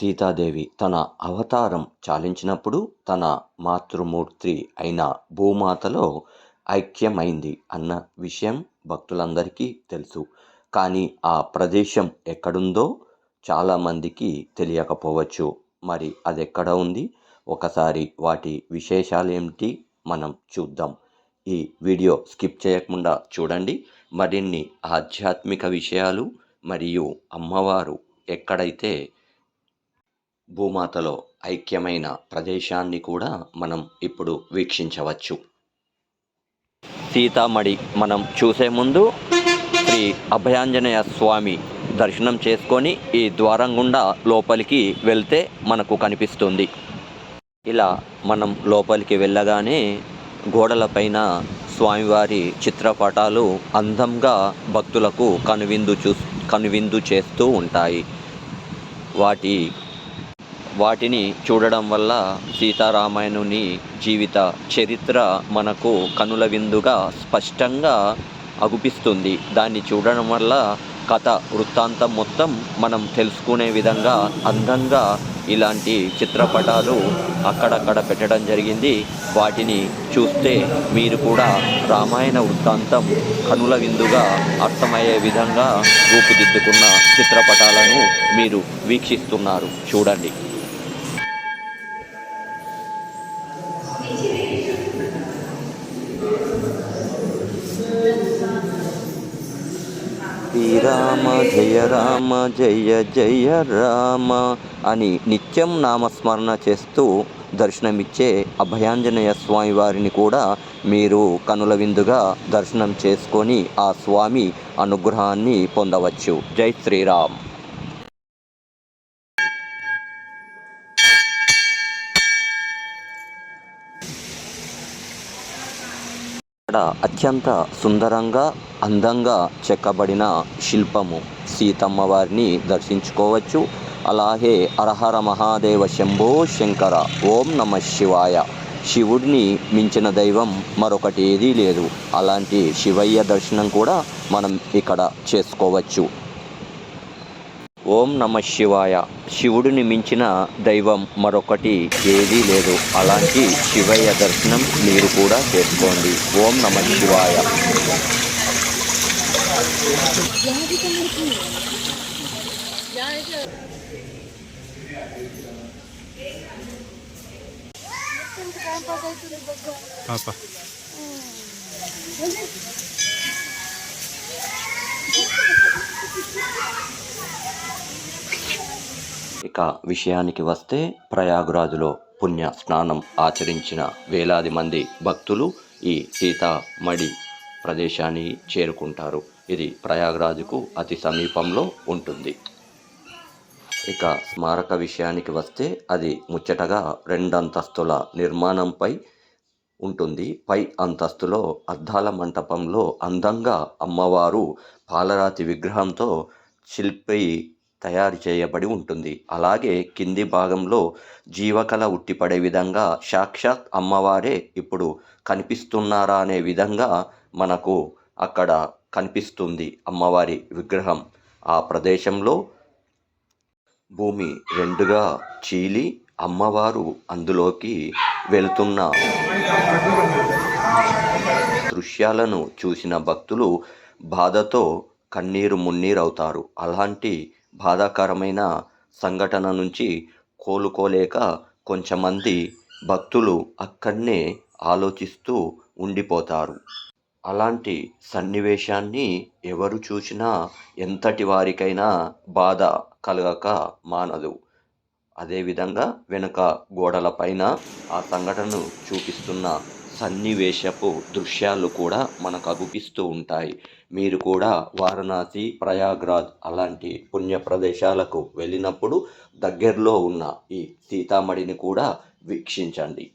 సీతాదేవి తన అవతారం చాలించినప్పుడు తన మాతృమూర్తి అయిన భూమాతలో ఐక్యమైంది అన్న విషయం భక్తులందరికీ తెలుసు. కానీ ఆ ప్రదేశం ఎక్కడుందో చాలామందికి తెలియకపోవచ్చు. మరి అది ఎక్కడ ఉంది? ఒకసారి వాటి విశేషాలు ఏమిటి మనం చూద్దాం. ఈ వీడియో స్కిప్ చేయకుండా చూడండి. మరిన్ని ఆధ్యాత్మిక విషయాలు మరియు అమ్మవారు ఎక్కడైతే భూమాతలో ఐక్యమైన ప్రదేశాన్ని కూడా మనం ఇప్పుడు వీక్షించవచ్చు. సీతామడి మనం చూసే ముందు శ్రీ అభయాంజనేయ స్వామి దర్శనం చేసుకొని ఈ ద్వారం గుండా లోపలికి వెళ్తే మనకు కనిపిస్తుంది. ఇలా మనం లోపలికి వెళ్ళగానే గోడలపైన స్వామివారి చిత్రపటాలు అందంగా భక్తులకు కనువిందు చూ కనువిందు చేస్తూ ఉంటాయి. వాటి వాటిని చూడడం వల్ల సీతారామాయణుని జీవిత చరిత్ర మనకు కనుల విందుగా స్పష్టంగా అగుపిస్తుంది. దాన్ని చూడడం వల్ల కథ వృత్తాంతం మొత్తం మనం తెలుసుకునే విధంగా అందంగా ఇలాంటి చిత్రపటాలు అక్కడక్కడ పెట్టడం జరిగింది. వాటిని చూస్తే మీరు కూడా రామాయణ వృత్తాంతం కనుల విందుగా అర్థమయ్యే విధంగా రూపుదిద్దుకున్న చిత్రపటాలను మీరు వీక్షిస్తున్నారు. చూడండి. శ్రీరామ జయ రామ జయ జయ రామ అని నిత్యం నామస్మరణ చేస్తూ దర్శనమిచ్చే అభయాంజనేయ స్వామి వారిని కూడా మీరు కనుల విందుగా దర్శనం చేసుకొని ఆ స్వామి అనుగ్రహాన్ని పొందవచ్చు. జై శ్రీరామ్. ఇక్కడ అత్యంత సుందరంగా అందంగా చెక్కబడిన శిల్పము. సీతమ్మ వారిని దర్శించుకోవచ్చు. అలాగే అరహర మహాదేవ శంభో శంకర. ఓం నమ శివాయ. శివుడిని మించిన దైవం మరొకటి ఏదీ లేదు. అలాంటి శివయ్య దర్శనం కూడా మనం ఇక్కడ చేసుకోవచ్చు. ఓం నమ శివాయ. శివుడిని మించిన దైవం మరొకటి ఏదీ లేదు. అలాంటి శివయ్య దర్శనం మీరు కూడా చేసుకోండి. ఓం నమ శివాయ. పాప ఇక విషయానికి వస్తే ప్రయాగ్రాజులో పుణ్య స్నానం ఆచరించిన వేలాది మంది భక్తులు ఈ సీతామడి ప్రదేశాన్ని చేరుకుంటారు. ఇది ప్రయాగ్రాజుకు అతి సమీపంలో ఉంటుంది. ఇక స్మారక విషయానికి వస్తే అది ముచ్చటగా రెండంతస్తుల నిర్మాణంపై ఉంటుంది. పై అంతస్తులో అద్దాల మంటపంలో అందంగా అమ్మవారు పాలరాతి విగ్రహంతో శిల్పి తయారు చేయబడి ఉంటుంది. అలాగే కింది భాగంలో జీవకళ ఉట్టిపడే విధంగా సాక్షాత్ అమ్మవారే ఇప్పుడు కనిపిస్తున్నారా అనే విధంగా మనకు అక్కడ కనిపిస్తుంది. అమ్మవారి విగ్రహం ఆ ప్రదేశంలో భూమి రెండుగా చీలి అమ్మవారు అందులోకి వెళుతున్న దృశ్యాలను చూసిన భక్తులు బాధతో కన్నీరు మున్నీరవుతారు. అలాంటి బాధాకరమైన సంఘటన నుంచి కోలుకోలేక కొంచెమంది భక్తులు అక్కడనే ఆలోచిస్తూ ఉండిపోతారు. అలాంటి సన్నివేశాన్ని ఎవరు చూసినా ఎంతటి వారికైనా బాధ కలగక మానదు. అదేవిధంగా వెనుక గోడలపైన ఆ సంఘటనను చూపిస్తున్న సన్నివేశపు దృశ్యాలు కూడా మనకు అగుపిస్తూ ఉంటాయి. మీరు కూడా వారణాసి ప్రయాగ్రాజ్ అలాంటి పుణ్య ప్రదేశాలకు వెళ్ళినప్పుడు దగ్గరలో ఉన్న ఈ సీతామడిని కూడా వీక్షించండి.